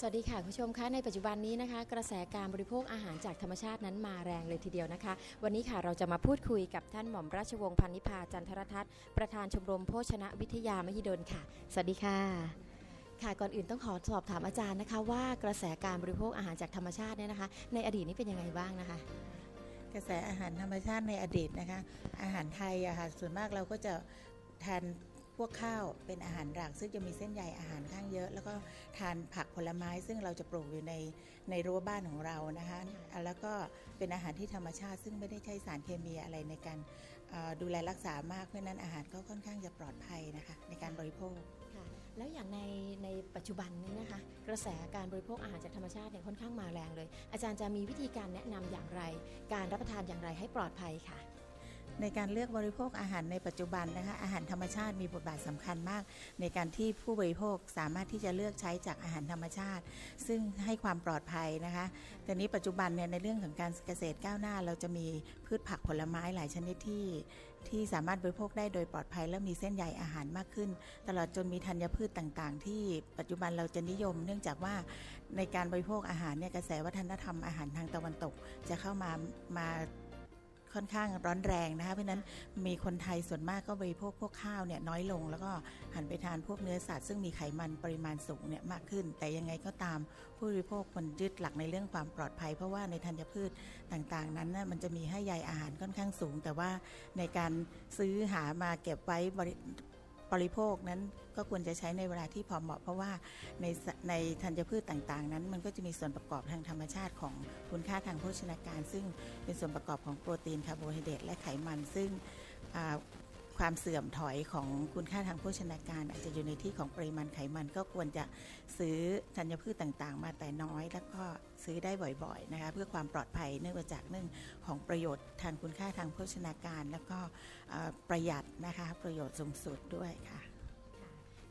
สวัสดีค่ะคุณผู้ชมคะในปัจจุบันนี้นะคะ กระแสการบริโภคอาหารจากธรรมชาตินั้นมาแรงเลยทีเดียวนะคะ วันนี้ค่ะเราจะมาพูดคุยกับท่านหม่อมราชวงศ์พันนิพาจันทรทัศน์ประธานชมรมโภชนะวิทยามหิดลค่ะ สวัสดีค่ะ ค่ะก่อนอื่นต้องขอสอบถามอาจารย์นะคะ ว่ากระแสการบริโภคอาหารจากธรรมชาติเนี่ยนะคะ ในอดีตนี้เป็นยังไงบ้างนะคะ กระแสอาหารธรรมชาติในอดีตนะคะ อาหารไทยอะค่ะส่วนมากเราก็จะทาน พวกข้าวเป็นอาหารหลักซึ่งจะมีเส้นใยอาหารข้างเยอะ แล้วก็ทานผักผลไม้ซึ่งเราจะปลูกอยู่ในในรั้วบ้านของเรานะคะแล้วก็เป็นอาหารที่ธรรมชาติซึ่งไม่ได้ใช้สารเคมีอะไรในการดูแลรักษามากเพราะฉะนั้นอาหารก็ค่อนข้างจะปลอดภัยนะคะในการบริโภคค่ะแล้วอย่างในในปัจจุบันนี้นะคะ กระแสการบริโภคอาหารจากธรรมชาติเนี่ยค่อนข้างมาแรงเลย อาจารย์จะมีวิธีการแนะนำอย่างไร การรับประทานอย่างไรให้ปลอดภัยค่ะ ในการเลือกบริโภคอาหารในปัจจุบันนะคะอาหารธรรมชาติมีบทบาทสำคัญมาก ในการที่ผู้บริโภคสามารถที่จะเลือกใช้จากอาหารธรรมชาติ ซึ่งให้ความปลอดภัยนะคะแต่นี้ปัจจุบันเนี่ยในเรื่องของการเกษตรก้าวหน้า เราจะมีพืชผักผลไม้หลายชนิดที่ ที่สามารถบริโภคได้โดยปลอดภัย และมีเส้นใยอาหารมากขึ้น ตลอดจนมีธัญพืชต่างๆ ที่ปัจจุบันเราจะนิยม เนื่องจากว่าในการบริโภคอาหารเนี่ยกระแสวัฒนธรรมอาหารทางตะวันตกจะเข้ามามา ค่อนข้างร้อนแรงนะคะเพราะนั้นมีคนไทยส่วนมากก็บริโภคพวกข้าวเนี่ยน้อยลง แล้วก็หันไปทานพวกเนื้อสัตว์ซึ่งมีไขมันปริมาณสูงเนี่ยมากขึ้น แต่ยังไงก็ตามผู้บริโภคควรยึดหลักในเรื่องความปลอดภัย เพราะว่าในธัญพืชต่างๆ นั้นน่ยมันจะมีให้ใยอาหารค่อนข้างสูง แต่ว่าในการซื้อหามาเก็บไว้ บริโภคนั้นก็ควรจะใช้ในเวลาที่พอเหมาะ เพราะว่าในในธัญพืชต่างๆ นั้น มันก็จะมีส่วนประกอบทางธรรมชาติของคุณค่าทางโภชนาการ ซึ่งเป็นส่วนประกอบของโปรตีนคาร์โบไฮเดรตและไขมัน ซึ่ง ความเสื่อมถอยของคุณค่าทางโภชนาการ อาจจะอยู่ในที่ของปริมาณไขมันก็ควรจะซื้อธัญพืชต่างๆ มาแต่น้อย แล้วก็ซื้อได้บ่อยๆนะคะเพื่อความปลอดภัยเนื่องมาจากเรื่องของประโยชน์ทางคุณค่าทางโภชนาการ แล้วก็ประหยัดนะคะประโยชน์สูงสุดด้วยค่ะ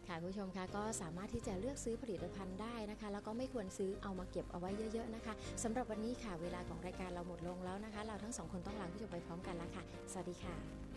ค่ะคุณผู้ชมคะก็สามารถที่จะเลือกซื้อผลิตภัณฑ์ได้นะคะ แล้วก็ไม่ควรซื้อเอามาเก็บเอาไว้เยอะๆนะคะสำหรับวันนี้ค่ะเวลาของรายการเราหมดลงแล้วนะคะ เราทั้งสองคนต้องลาคุณผู้ชมไปพร้อมกันแล้วค่ะ สวัสดีค่ะ